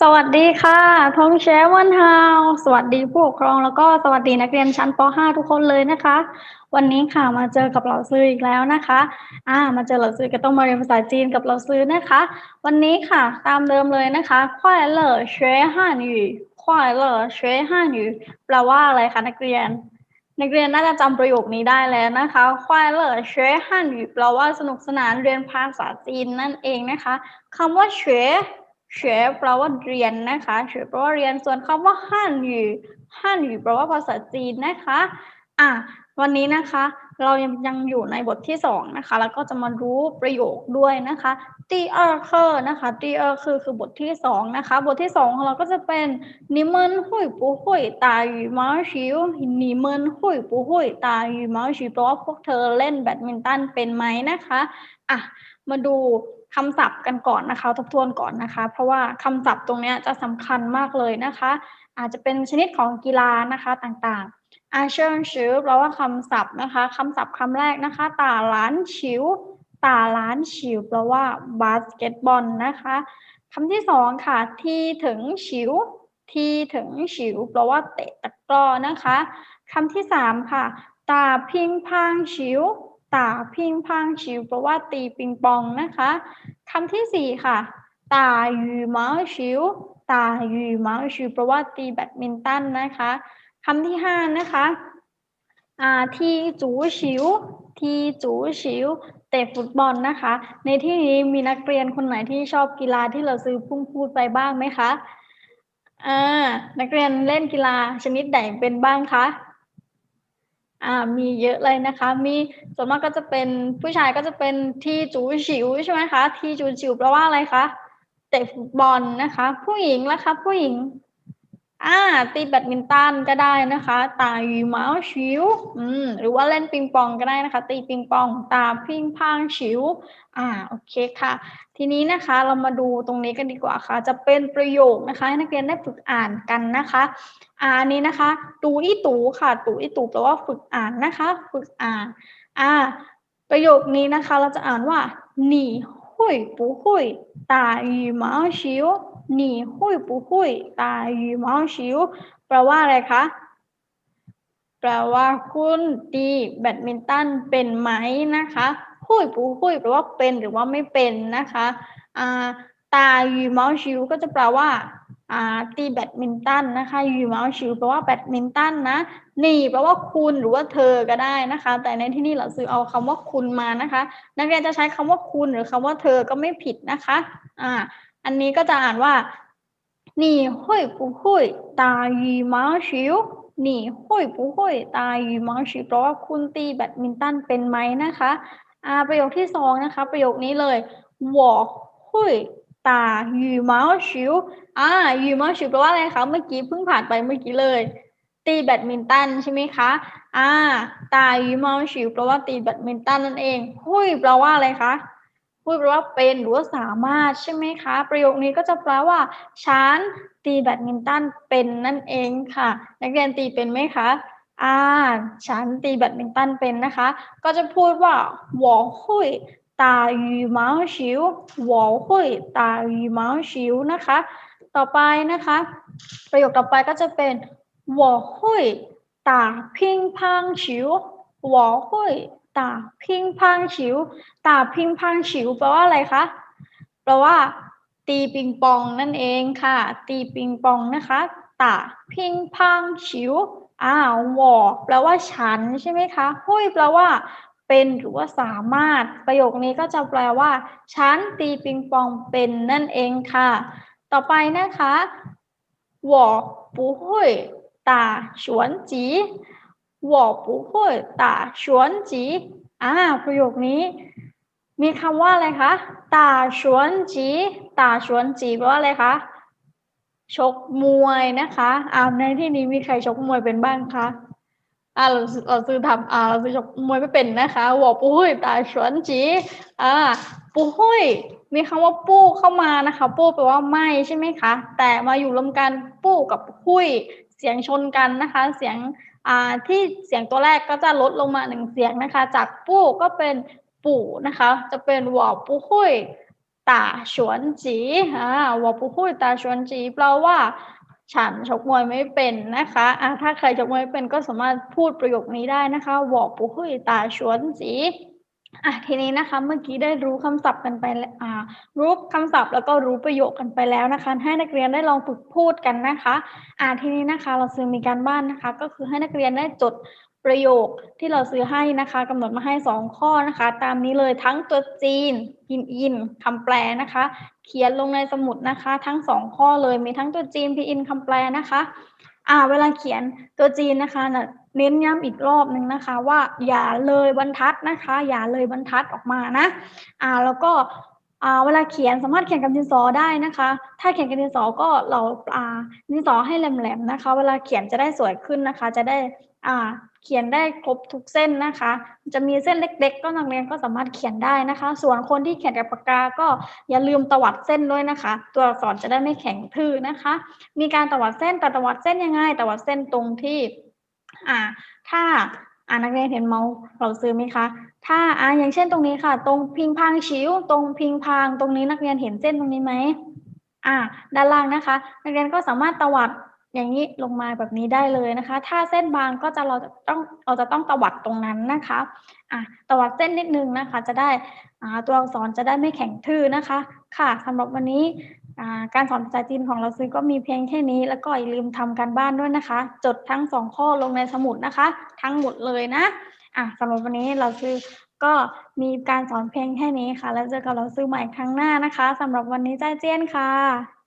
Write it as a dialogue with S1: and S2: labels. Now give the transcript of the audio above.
S1: สวัสดีค่ะทองแชวันฮาวสวัสดีผู้ปกครองแล้วก็สวัสดีนักเรียนชั้นป .5 ทุกคนเลยนะคะ วันนี้ค่ะมาเจอกับเราซื้ออีกแล้วนะคะอ่ามาเจอเราซื้อก็ต้องมาเรียนภาษาจีนกับเราซื้อนะคะ วันนี้ค่ะตามเดิมเลยนะคะควายเลอเชฮันยูควายเลอเชฮันยูแปลว่าอะไรคะนักเรียน นักเรียนน่าจะจำประโยคนี้ได้แล้วนะคะควายเลอเชฮันยูแปลว่าสนุกสนานเรียนภาษาจีนนั่นเองนะคะคำว่าเช เฉแปลว่าเรียนนะคะเฉแปลว่าเรียนส่วนคำว่าฮั่นหยู่ฮั่นหยู่แปลว่าภาษาจีนนะคะ อะวันนี้นะคะเรายังอยู่ในบทที่สองนะคะแล้วก็จะมารู้ประโยคด้วยนะคะตีเออร์เคอร์นะคะตีเออร์คือคือบทที่สองนะคะบทที่สองของเราก็จะเป็นนิเมินหุยปูหุยตาอยู่มาชิวนิเมินหุยปูหุยตาอยู่มาชิวแปลว่าพวกเธอเล่นแบดมินตันเป็นไหมนะคะอะมาดู คำศัพท์กันก่อนนะคะ ทบทวนก่อนนะคะ เพราะว่าคำศัพท์ตรงนี้จะสำคัญมากเลยนะคะ อาจจะเป็นชนิดของกีฬานะคะต่างๆอาเชิญชื่อแปลว่าคำศัพท์นะคะคำศัพท์คำแรกนะคะตาล้านชิวตาล้านชิวแปลว่าบาสเกตบอลนะคะคำที่สองค่ะ ที่ถึงชิวที่ถึงชิวแปลว่าเตะตะกร้อนะคะคำที่สามค่ะ ตาพิงพังชิว ตาพิงพังชิวแปลว่าตีปิงปองนะคะคำที่สี่ค่ะตาอยู่เมาชิวตาอยู่เมาชิวแปลว่าตีแบดมินตันนะคะคำที่ห้านะคะอ่าที่จูชิวที่จูชิวเตะฟุตบอลนะคะ ในที่นี้มีนักเรียนคนไหนที่ชอบกีฬาที่เราซื้อพุ่งพูดไปบ้างไหมคะอ่านักเรียนเล่นกีฬาชนิดไหนเป็นบ้างคะ อ่ามีเยอะเลยนะคะ มีส่วนมากก็จะเป็นผู้ชายก็จะเป็นที่จูฉิวใช่ไหมคะ ที่จูฉิวแปลว่าอะไรคะเตะฟุตบอลนะคะ ผู้หญิงละคะ ผู้หญิง อ่า ตีแบดมินตันก็ได้นะคะตายูเมาส์ชิวอืมหรือว่าเล่นปิงปองก็ได้นะคะ ตีปิงปอง ตาพิงพังชิวอ่าโอเคค่ะ ทีนี้นะคะเรามาดูตรงนี้กันดีกว่าค่ะ จะเป็นประโยคนะคะให้นักเรียนได้ฝึกอ่านกันนะคะอ่านี้นะคะ ตูอีตูค่ะ ตูอีตูแปลว่าฝึกอ่านนะคะ ฝึกอ่านอ่า ประโยคนี้นะคะ เราจะอ่านว่าหนีหุยปูหุยตาหยูมาชิว หนีหุยปูหุยตาหยูมาชิวแปลว่าอะไรคะแปลว่าคุณตีแบดมินตันเป็นไหมนะคะหุยปูหุยแปลว่าเป็นหรือว่าไม่เป็นนะคะอ่าตาหยูมาชิวก็จะแปลว่าอ่าตีแบดมินตันนะคะยูมาชิวแปลว่าแบดมินตันนะหนีแปลว่าคุณหรือว่าเธอก็ได้นะคะ แต่ในที่นี่เราซื้อเอาคำว่าคุณมานะคะ นักเรียนจะใช้คำว่าคุณหรือคำว่าเธอก็ไม่ผิดนะคะอ่า อันนี้ก็จะอ่านว่านี่หุยปูหุยตายูมาชิวนี่หุยปูหุยตายูมาชิวแปลว่าคุณตีแบดมินตันเป็นไหมนะคะอ่าประโยคที่สองนะคะ ประโยคนี้เลย我会ตายูมาชิวอ่ายูมาชิวแปลว่าอะไรคะ เมื่อกี้เพิ่งผ่านไปเมื่อกี้เลยตีแบดมินตันใช่ไหมคะ อ่า ตายูมาชิวแปลว่าตีแบดมินตันนั่นเอง หุยแปลว่าอะไรคะ หุยแปลว่าเป็นหรือว่าสามารถใช่ไหมคะ ประโยคนี้ก็จะแปลว่า ฉันตีแบดมินตันเป็นนั่นเองค่ะ นักเรียนตีเป็นไหมคะ อ่า ฉันตีแบดมินตันเป็นนะคะ ก็จะพูดว่า我会打羽毛球我会打羽毛球นะคะ ต่อไปนะคะ ประโยคต่อไปก็จะเป็น我会打乒乓球我会 ตาพิงพังฉิว ตาพิงพังฉิวแปลว่าอะไรคะแปลว่า ตีปิงปองนั่นเองค่ะ ตีปิงปองนะคะตาพิงพังฉิวอ่าวอแปลว่าฉันใช่ไหมคะหุ้ยแปลว่า เป็นหรือว่าสามารถ ประโยคนี้ก็จะแปลว่าฉันตีปิงปองเป็นนั่นเองค่ะ ต่อไปนะคะวอปูหุ้ยตาฉวนจี 我不会打旋击อ่าประโยคนี้ มีคำว่าอะไรคะตาชวนจีตาชวนจีแปลว่าอะไรคะ ชกมวยนะคะอ่าในที่นี้มีใครชกมวยเป็นบ้างคะอ่าเราเราซื้อทำอ่าเราซื้อชกมวยไม่เป็นนะคะ我不会打拳击อ่า不会มีคำว่าปู้เข้ามานะคะปู้แปลว่าไม่ใช่ไหมคะ แต่มาอยู่รวมกันปู้กับหุยเสียงชนกันนะคะ เสียงอ่า ที่เสียงตัวแรกก็จะลดลงมาหนึ่งเสียงนะคะ จากปู้ก็เป็นปู่นะคะ จะเป็นหวอปูคุยตาชวนจีอ่าวอปูพูดตาชวนจีแปลว่า ฉันชกมวยไม่เป็นนะคะอ่าถ้าใครชกมวยไม่เป็นก็สามารถพูดประโยคนี้ได้นะคะวอปูพูดตาชวนจี อะทีนี้นะคะเมื่อกี้ได้รู้คำศัพท์กันไปอ่ารู้คำศัพท์แล้วก็รู้ประโยคกันไปแล้วนะคะ ให้นักเรียนได้ลองฝึกพูดกันนะคะอ่าทีนี้นะคะ เราซื้อมีการบ้านนะคะ ก็คือให้นักเรียนได้จดประโยคที่เราซื้อให้นะคะกำหนดมาให้สองข้อนะคะ ตามนี้เลยทั้งตัวจีนพินอินคำแปลนะคะ เขียนลงในสมุดนะคะ ทั้งสองข้อเลยมีทั้งตัวจีนพินอินคำแปลนะคะ อ่าเวลาเขียนตัวจีนนะคะนะเน้นย้ำอีกรอบหนึ่งนะคะ ว่าอย่าเลยบรรทัดนะคะ อย่าเลยบรรทัดออกมานะอ่าแล้วก็ เวลาเขียนสามารถเขียนกับดินสอได้นะคะ ถ้าเขียนกับดินสอก็เราอ่าดินสอให้แหลมๆนะคะ เวลาเขียนจะได้สวยขึ้นนะคะ จะได้อ่าเขียนได้ครบทุกเส้นนะคะ จะมีเส้นเล็ก ๆ ก็นักเรียนก็สามารถเขียนได้นะคะ ส่วนคนที่เขียนกับปากกาก็อย่าลืมตวัดเส้นด้วยนะคะ ตัวอักษรจะได้ไม่แข็งทื่อนะคะ มีการตวัดเส้นแต่ตวัดเส้นยังไงตวัดเส้นตรงที่อ่าถ้า อ่านักเรียนเห็นเมาส์เราซื้อไหมคะ ถ้าอ่าอย่างเช่นตรงนี้ค่ะ ตรงพิงพางชิว ตรงพิงพาง ตรงนี้นักเรียนเห็นเส้นตรงนี้ไหมอ่า ด้านล่างนะคะ นักเรียนก็สามารถตวัดอย่างนี้ลงมาแบบนี้ได้เลยนะคะ ถ้าเส้นบางก็จะเราจะต้องเราจะต้องตวัดตรงนั้นนะคะอะตวัดเส้นนิดนึงนะคะ จะได้อ่าตัวอักษรจะได้ไม่แข็งทื่อนะคะ ค่ะสำหรับวันนี้ การสอนภาษาจีนของเราซื้อก็มีเพียงแค่นี้ แล้วก็อย่าลืมทำการบ้านด้วยนะคะ จดทั้งสองข้อลงในสมุดนะคะ ทั้งหมดเลยนะอะสำหรับวันนี้เราซื้อก็มีการสอนเพียงแค่นี้ค่ะ แล้วเจอกับเราซื้อใหม่ครั้งหน้านะคะสำหรับวันนี้ใจเจี้ยนค่ะ